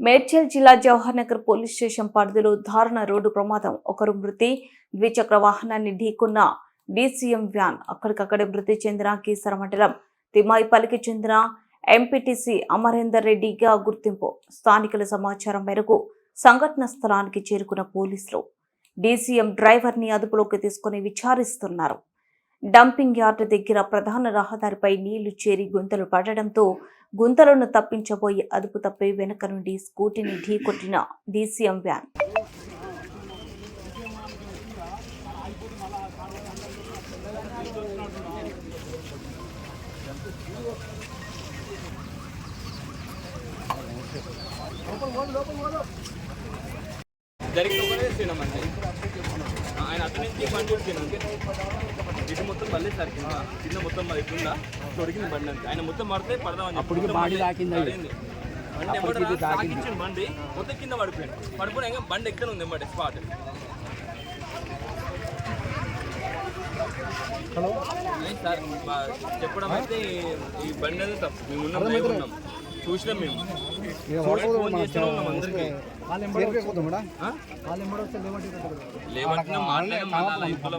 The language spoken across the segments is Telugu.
మేడ్చల్ జిల్లా జవహర్ నగర్ పోలీస్ స్టేషన్ పరిధిలో దారుణ రోడ్డు ప్రమాదం. ఒకరు మృతి ద్విచక్ర వాహనాన్ని ఢీకొన్న డీసీఎం వ్యాన్ అక్కడికక్కడే మృతి చెందిన కీసర మండలం తిమాయిపల్లికి చెందిన ఎంపీటీసీ అమరేందర్ రెడ్డిగా గుర్తింపు. స్థానికుల సమాచారం మేరకు సంఘటన స్థలానికి చేరుకున్న పోలీసులు డీసీఎం డ్రైవర్ని అదుపులోకి తీసుకుని విచారిస్తున్నారు. డంపింగ్ యార్డ్ దగ్గర ప్రధాన రహదారిపై నీళ్ళు చేరి గుంతలు పడడంతో గుంతలను తప్పించబోయి అదుపు తప్పి వెనక నుండి స్కూటీని ఢీకొట్టిన డీసీఎం వ్యాన్. జరిగిన ఆయన అతని నుంచి బండి వచ్చింది అంతే. ఇటు మొత్తం మళ్ళీ సరికి కింద మొత్తం మరి ఇట్లుందా తొడిగింది బండి అంతే. ఆయన మొత్తం పడితే పడదామని అప్పటికి బాడీ తాకింది. బండి ఎవడో తాకించిన బండి మొత్తం కింద పడిపోయాడు పడిపోయినా ఇంకా బండి ఎక్కడ ఉంది ఎంబడి స్పాట్. ఏం సార్ చెప్పడం అయితే ఈ బండి అనేది తప్పు. మేము ఉన్నాం ఉన్నాం. చూసినాం మేము.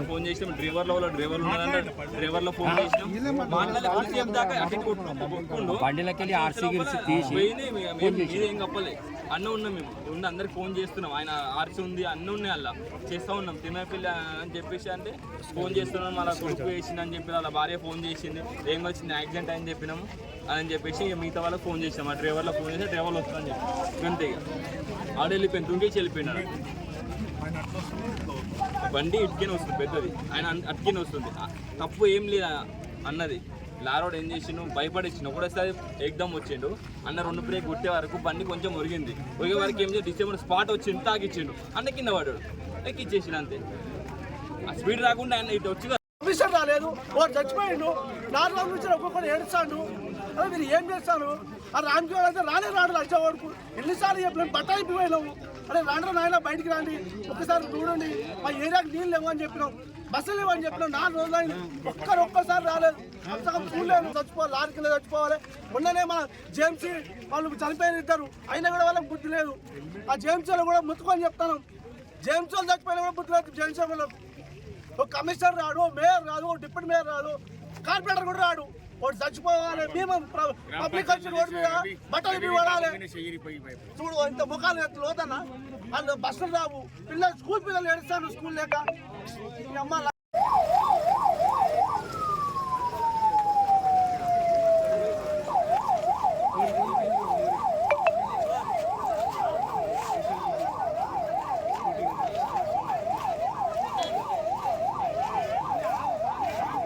ఫోన్ చేసినాం డ్రైవర్లో డ్రైవర్ ఉన్నాడంటే డ్రైవర్లో ఫోన్ చేసినాం మాట్లాడి. పోలీసు చెప్దాకా అటు ఇటు కొట్టు- కొట్టుకుండు బండిలకి వెళ్ళి ఆర్సీ తీసి పోయింది అన్న ఉన్నాం మేము. ఉన్న అందరికి ఫోన్ చేస్తున్నాం. ఆయన ఆర్చి ఉంది అన్న ఉన్నాయి అలా. చేస్తా ఉన్నాం. తిమ్మపిల్ల అని చెప్పేసి అంటే ఫోన్ చేస్తున్నాం. అలా కొడుకు వేసింది అని చెప్పి అలా భార్య ఫోన్ చేసింది ఏం వచ్చింది? యాక్సిడెంట్ అని చెప్పినాము. అని చెప్పేసి ఇక మిగతా వాళ్ళకి ఫోన్ చేసాం ఆ డ్రైవర్లో ఫోన్ చేసి డ్రైవర్లు వస్తుందని చెప్పి. అంతే ఇక. ఆడ వెళ్ళిపోయింది తుంగేసి వెళ్ళిపోయినాడు బండి ఇటుకనే వస్తుంది. పెద్దది. ఆయన అన్- వస్తుంది. తప్పు ఏం లేదు అన్నది. లారోడ్ ఏం చేసిండు? భయపడిచ్చిండు ఒకటేసారి ఎగ్దమ్ వచ్చిండు. అన్న రెండు బ్రేక్ కొట్టే వరకు బండి కొంచెం ఒరిగింది. ఒరిగే వరకు ఏం చేసి డిసెంబర్ స్పాట్ వచ్చిండు తాగిచ్చిండు. అన్న కింద పడ్డాడు. ఎక్కిచ్చేసిండు అంతే. ఆ స్పీడ్ రాకుండా ఆయన ఇటు వచ్చి ఆఫీసర్ రాలేదు. వాడు చచ్చిపోయిండు. నాలుగు రోజుల నుంచి ఒక్కొక్కరు ఏడుస్తాడు. అదే మీరు ఏం చేస్తాను ఆ రామ్కి అయితే రానే రాడు లక్ష వరకు ఎన్నిసార్లు చెప్పలేదు బట్ట అయిపోయినాము అరే రాండ్రా నాయన బయటికి రాండి. ఒకసారి చూడండి. మా ఏరియాకి నీళ్ళు లేవు అని చెప్పినాం బస్సులు లేవు అని చెప్పినాం నాలుగు రోజులు అయింది ఒక్కరు ఒక్కసారి రాలేదు. అంతగా చూడలేను చచ్చిపోవాలి లారీ కింద చచ్చిపోవాలి. మొన్ననే మా జేమ్సీ వాళ్ళు చనిపోయిన ఇద్దరు. అయినా కూడా వాళ్ళకి బుద్ధి లేదు. ఆ జేమ్సీలో కూడా ముత్తుకొని చెప్తాను. జేమ్స్ వాళ్ళు చచ్చిపోయినా కూడా బుద్ధి లేదు. జేమ్సీ వాళ్ళకు. ఒక కమిషనర్ రాడు ఓ మేయర్ రాదు ఓ డిప్యూటీ మేయర్ రాదు కార్పొరేటర్ కూడా రాడు. వాడు చచ్చిపోవాలి మేము పబ్లిక్ కల్చర్ రోడ్డు మీద బట్టలు వాడాలి చూడు ఇంత ముఖాలు లోతన్నా. వాళ్ళు బస్సులు రావు. పిల్లలు స్కూల్ పిల్లలు ఏడుస్తాను స్కూల్ లేక. అమ్మ